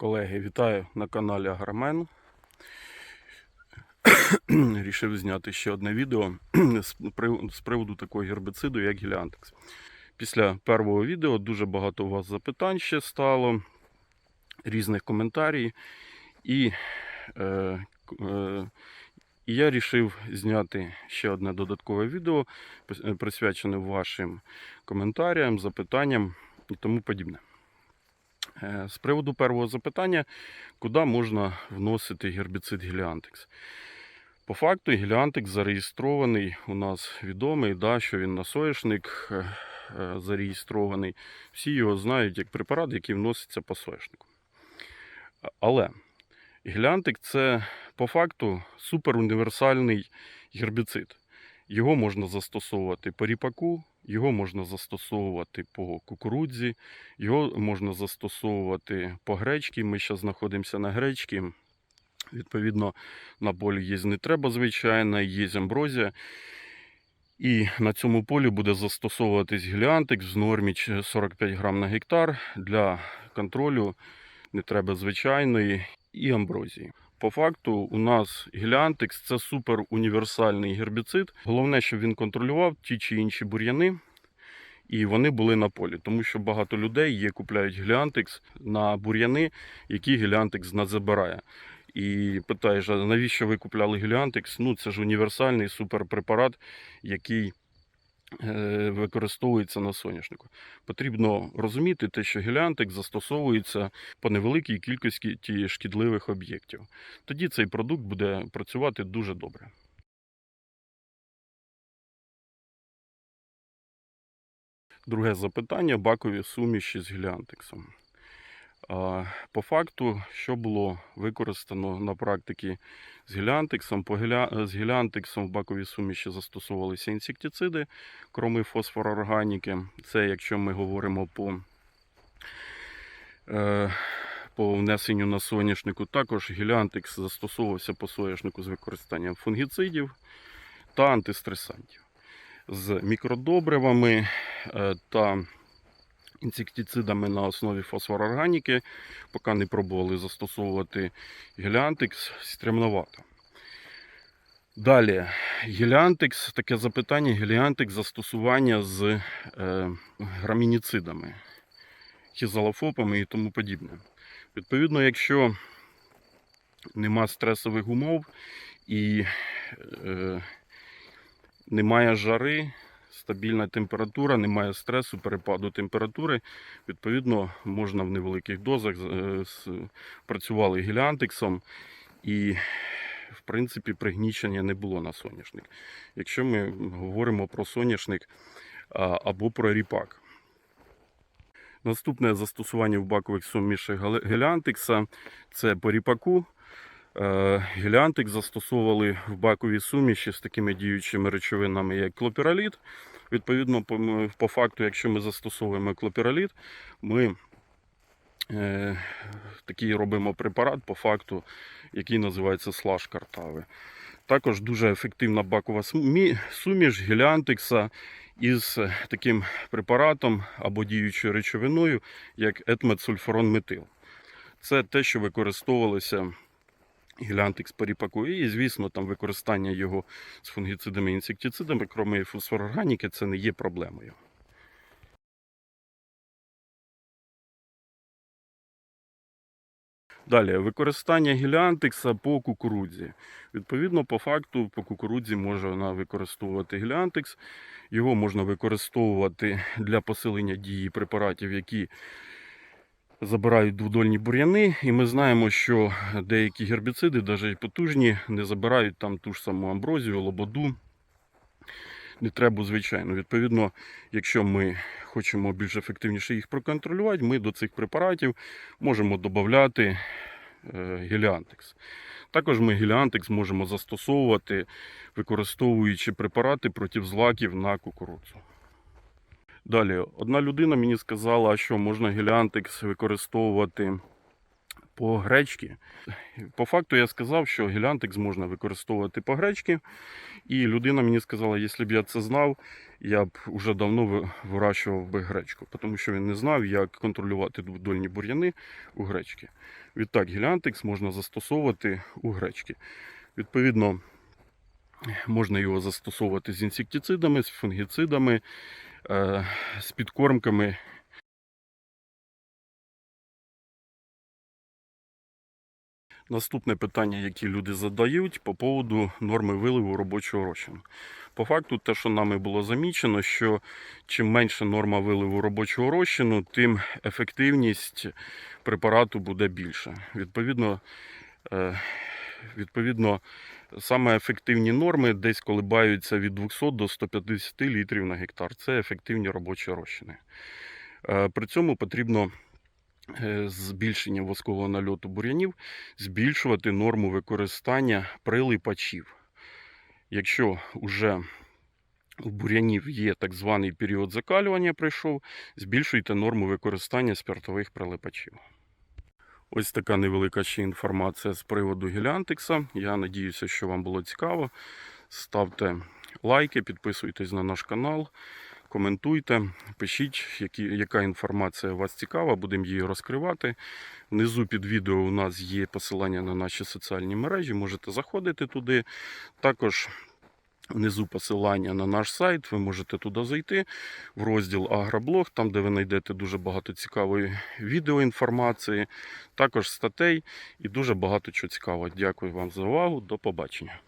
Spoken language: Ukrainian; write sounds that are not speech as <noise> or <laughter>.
Колеги, вітаю на каналі Агромен. <coughs> Рішив зняти ще одне відео <coughs> з приводу такого гербициду, як Гіліантекс. Після першого відео дуже багато у вас запитань ще стало, різних коментарів. І, е, е, я вирішив зняти ще одне додаткове відео, присвячене вашим коментарям, запитанням і тому подібне. Е, З приводу першого запитання, куди можна вносити гербіцид Гіліантекс? По факту Гіліантекс зареєстрований, у нас відомий, да, що він на соняшник е, е, зареєстрований. Всі його знають як препарат, який вноситься по соняшнику. А- Але Гіліантек це по факту суперуніверсальний гербіцид. Його можна застосовувати по ріпаку, його можна застосовувати по кукурудзі, його можна застосовувати по гречці. Ми зараз знаходимося на гречці. Відповідно, на полі є не треба, звичайно, є амброзія. І на цьому полі буде застосовуватись гіліантекс в нормі 45 грам на гектар для контролю не треба звичайної і амброзії. По факту, у нас гіліантекс це супер універсальний гербіцид. Головне, щоб він контролював ті чи інші бур'яни, і вони були на полі. Тому що багато людей є, купляють гіліантекс на бур'яни, які гіліантекс не забирає. І питаєш, а навіщо ви купляли гіліантекс? Ну, це ж універсальний суперпрепарат, який е, використовується на соняшнику. Потрібно розуміти те, що гіліантекс застосовується по невеликій кількості ті шкідливих об'єктів. Тоді цей продукт буде працювати дуже добре. Друге запитання бакові суміші з гіліантексом. По факту, що було використано на практиці з гіліантексом, з гіліантексом в баковій суміші застосовувалися інсектициди, кроми фосфорорганіки. Це якщо ми говоримо по, е, по внесенню на соняшнику, також гіліантекс застосовувався по соняшнику з використанням фунгіцидів та антистресантів. З мікродобривами е, та інсектицидами на основі фосфорорганіки, поки не пробували застосовувати геліантекс, стремновато. Далі, геліантекс, таке запитання, геліантекс застосування з е, грамініцидами, хізалофопами і тому подібне. Відповідно, якщо нема стресових умов і е, немає жари, стабільна температура, немає стресу, перепаду температури. Відповідно, можна в невеликих дозах е, працювали гіліантексом і, в принципі, пригнічення не було на соняшник. Якщо ми говоримо про соняшник або про ріпак. Наступне застосування в бакових сумішах геліантекса це по ріпаку. Е, Геліантик застосовували в баковій суміші з такими діючими речовинами, як клопіроліт. Відповідно, по, факту, якщо ми застосовуємо клопіроліт, ми е, такий робимо препарат по факту, який називається слаж картави. Також дуже ефективна бакова суміш геліантикса із таким препаратом або діючою речовиною, як етметсульфурон-метил. Це те, що використовувалося гіліантекс по ріпаку. І, звісно, там використання його з фунгіцидами і інсектицидами, крім фосфорорганіки, це не є проблемою. Далі, використання гіліантекса по кукурудзі. Відповідно, по факту, по кукурудзі можна використовувати гіліантекс. Його можна використовувати для посилення дії препаратів, які забирають дводольні бур'яни. І ми знаємо, що деякі гербіциди, навіть потужні, не забирають там ту ж саму амброзію, лободу. Не треба, звичайно. Відповідно, якщо ми хочемо більш ефективніше їх проконтролювати, ми до цих препаратів можемо додати геліантекс. Також ми геліантекс можемо застосовувати, використовуючи препарати проти злаків на кукурудзу. Далі, одна людина мені сказала, що можна геліантекс використовувати по гречці. По факту я сказав, що гілянтекс можна використовувати по гречці. І людина мені сказала, якщо б я це знав, я б вже давно вирощував би гречку, тому що він не знав, як контролювати дольні бур'яни у гречці. Відтак, гілянтекс можна застосовувати у гречці. Відповідно, можна його застосовувати з інсектицидами, з фунгіцидами, з підкормками. Наступне питання, яке люди задають по поводу норми виливу робочого розчину. По факту, те, що нами було замічено, що чим менше норма виливу робочого розчину, тим ефективність препарату буде більша. Відповідно, е, відповідно, саме ефективні норми десь колебаються від 200 до 150 літрів на гектар. Це ефективні робочі розчини. Е, При цьому потрібно е, збільшення воскового нальоту бур'янів збільшувати норму використання прилипачів. Якщо вже у бур'янів є так званий період закалювання прийшов, збільшуйте норму використання спиртових прилипачів. Ось така невелика ще інформація з приводу гіліантекса. Я надіюся, що вам було цікаво. Ставте лайки, підписуйтесь на наш канал, коментуйте, пишіть, які, яка інформація вас цікава, будемо її розкривати. Внизу під відео у нас є посилання на наші соціальні мережі, можете заходити туди. Також внизу посилання на наш сайт, ви можете туди зайти в розділ Агроблог, там де ви знайдете дуже багато цікавої відеоінформації, також статей і дуже багато чого цікавого. Дякую вам за увагу. До побачення.